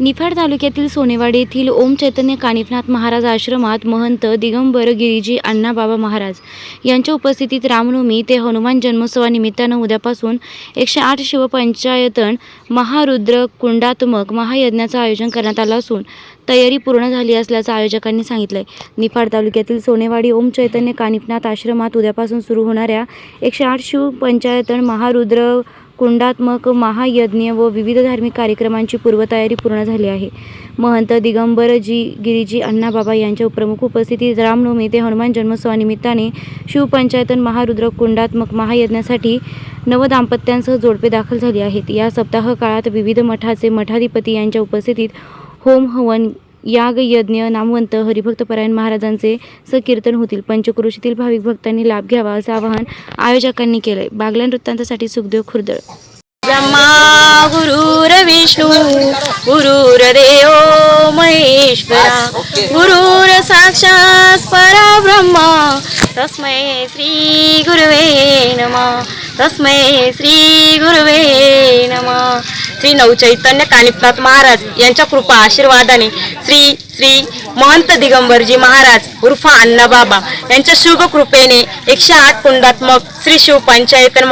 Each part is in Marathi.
निफाड तालुक्यातील सोनेवाडी येथील ओम चैतन्य कानिफनाथ महाराज आश्रमात महंत दिगंबर गिरीजी अण्णाबाबा महाराज यांच्या उपस्थितीत रामनवमी ते हनुमान जन्मोत्सवानिमित्तानं उद्यापासून एकशे आठ शिवपंचायतन महारुद्र कुंडात्मक महायज्ञाचं आयोजन करण्यात आलं असून तयारी पूर्ण झाली असल्याचं आयोजकांनी सांगितलंय. निफाड तालुक्यातील सोनेवाडी ओम चैतन्य कानिफनाथ आश्रमात उद्यापासून सुरू होणाऱ्या एकशे आठ शिवपंचायतन महारुद्र कुंडात्मक महायज्ञ व विविध धार्मिक कार्यक्रमांची पूर्वतयारी पूर्ण झाली आहे. महंत दिगंबरजी गिरीजी अण्णाबाबा यांच्या प्रमुख उपस्थितीत रामनवमी ते हनुमान जन्मोत्सवानिमित्ताने शिवपंचायतन महारुद्र कुंडात्मक महायज्ञासाठी नवदाम्पत्यांसह जोडपे दाखल झाली आहेत. या सप्ताह काळात विविध मठाचे मठाधिपती यांच्या उपस्थितीत होम हवन याग यज्ञ नामवंत हरिभक्तपरायण महाराजांचे सकीर्तन होतील. पंचक्रोशीतील भाविक भक्तांनी लाभ घ्यावा असं आवाहन आयोजकांनी केलंय. बागल्या वृत्तांतासाठी सुखदेव खुर्दळ ब्रह्मा गुरुर्विष्णू गुरुर्देव महेश्वरा गुरुर साक्षात परब्रह्म तस्मै श्री गुरुवे नमः तस्मै श्री गुरुवे नमः. श्री नवचैतन्य कानिपनाथ महाराज यांच्या कृपा आशीर्वादाने श्री श्री महंत दिगंबरजी महाराज उर्फ अण्णाबाबा यांच्या शुभ कृपेने एकशे आठ कुंडात्मक श्री शिव पंचायतन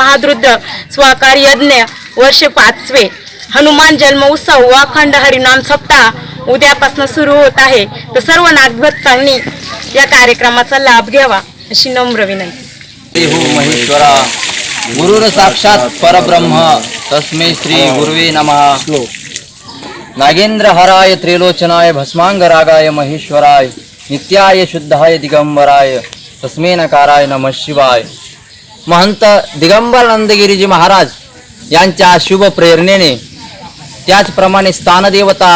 स्वाकार यज्ञ वर्ष पाचवे हनुमान जन्म उत्सव व अखंड हरिनाम सप्ताह उद्यापासून सुरू होत आहे. तर सर्व नागभक्तांनी या कार्यक्रमाचा लाभ घ्यावा अशी नम्र विनंती. हो महेश्वरा गुरुर साक्षात परब्रह्म. तस्मै श्री गुरुवे नमः. नागेंद्र हराय त्रिलोचनाय भस्मांगरागाय महेश्वराय नित्याय शुद्धाय दिगंबराय तस्मे नकाराय नमः शिवाय. महंत दिगंबरानंदगिरीजी महाराज यांच्या शुभ प्रेरणेने त्याचप्रमाणे स्थानदेवता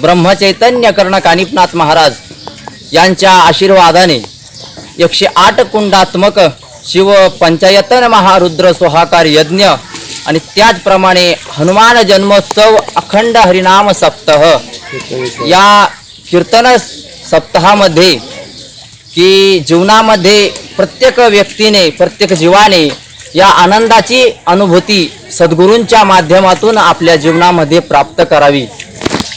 ब्रह्मचैतन्य कर्ण कानिपनाथ महाराज यांच्या आशीर्वादाने एकशे आठ कुंडात्मक शिव पंचायतन महारुद्र सोहाकार यज्ञ आणि त्याचप्रमाणे हनुमान जन्मोत्सव अखंड हरिनाम सप्ताह. या कीर्तन सप्ताहामध्ये की जीवनामध्ये प्रत्येक व्यक्तीने प्रत्येक जीवाने या आनंदाची अनुभूती सद्गुरूंच्या माध्यमातून आपल्या जीवनामध्ये प्राप्त करावी.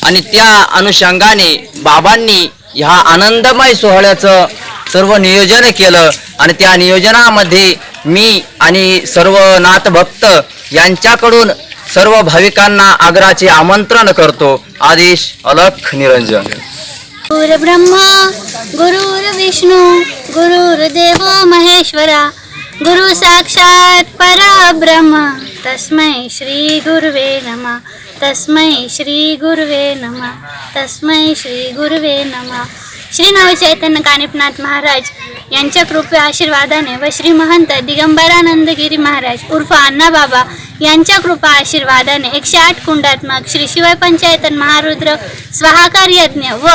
आणि त्या अनुषंगाने बाबांनी ह्या आनंदमय सोहळ्याचं सर्व नियोजन केलं. आणि त्या नियोजनामध्ये मी आणि सर्व नाथभक्त यांच्याकडून सर्व भाविकांना आग्राचे आमंत्रण करतो. आदेश अलख निरंजन. गुरुब्रह्मा गुरुर्विष्णू गुरुर्देव महेश्वरा गुरु साक्षात परब्रह्म. तस्मै श्री गुरुवे नमः तस्मै श्री गुरुवे नमः तस्मै श्री गुरुवे नमः. श्री नवचैतन्य कानिपनाथ महाराज यांच्या कृपे आशीर्वादाने व श्री महंत दिगंबरानंदगिरी महाराज उर्फ अण्णाबाबा यांच्या कृपा आशीर्वादाने एकशे आठ कुंडात्मक श्री शिवाय पंचायतन महारुद्र स्वाहाकार यज्ञ व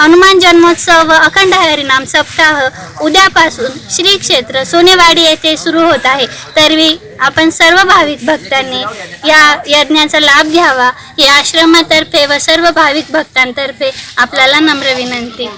हनुमान जन्मोत्सव व अखंड हरिनाम सप्ताह उद्यापासून श्री क्षेत्र सोनेवाडी येथे सुरू होत आहे. तरी आपण सर्व भाविक भक्तांनी या यज्ञाचा लाभ घ्यावा. या आश्रमातर्फे व सर्व भाविक भक्तांतर्फे आपल्याला नम्र विनंती.